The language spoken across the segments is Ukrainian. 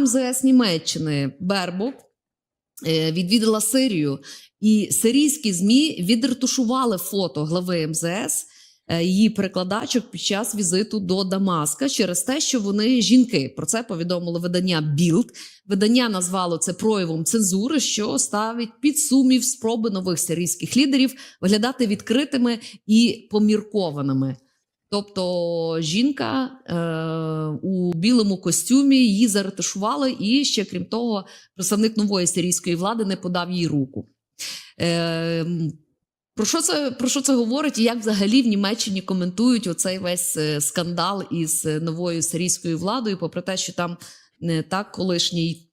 МЗС Німеччини Бербок е, відвідала Сирію, і сирійські змі відретушували фото глави МЗС. е, Її перекладачок під час візиту до Дамаска через те, що вони жінки. Про це повідомило видання Білд. Видання назвало це проявом цензури, що ставить під сумнів спроби нових сирійських лідерів виглядати відкритими і поміркованими. Тобто жінка е, у білому костюмі її заретушували, і ще крім того, представник нової сирійської влади не подав їй руку. Е, про що це про що це говорить? І як взагалі в Німеччині коментують оцей весь е, скандал із новою сирійською владою, попри те, що там не так колишній.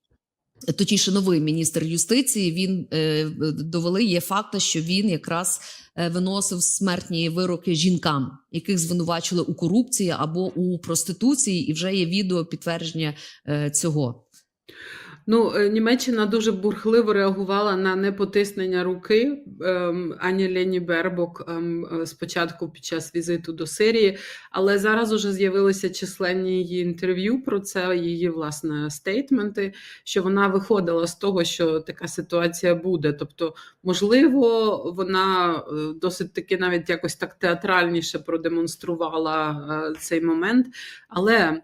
Точніше, новий міністр юстиції він е, довели є факти, що він якраз е, виносив смертні вироки жінкам, яких звинувачили у корупції або у проституції, і вже є відео підтвердження е, цього. Ну, е, Німеччина дуже бурхливо реагувала на непотиснення руки ем, Ані Лені Бербок ем, е, спочатку під час візиту до Сирії, але зараз уже з'явилися численні її інтерв'ю про це, її власне стейтменти, що вона виходила з того, що така ситуація буде. Тобто, можливо, вона е, досить таки навіть якось так театральніше продемонструвала цей момент. Але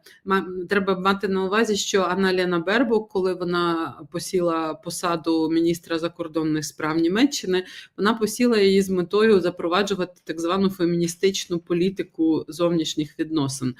треба мати на увазі, що Анна Лена Бербок, коли вона посіла посаду міністра закордонних справ Німеччини, вона посіла її з метою запроваджувати так звану феміністичну політику зовнішніх відносин.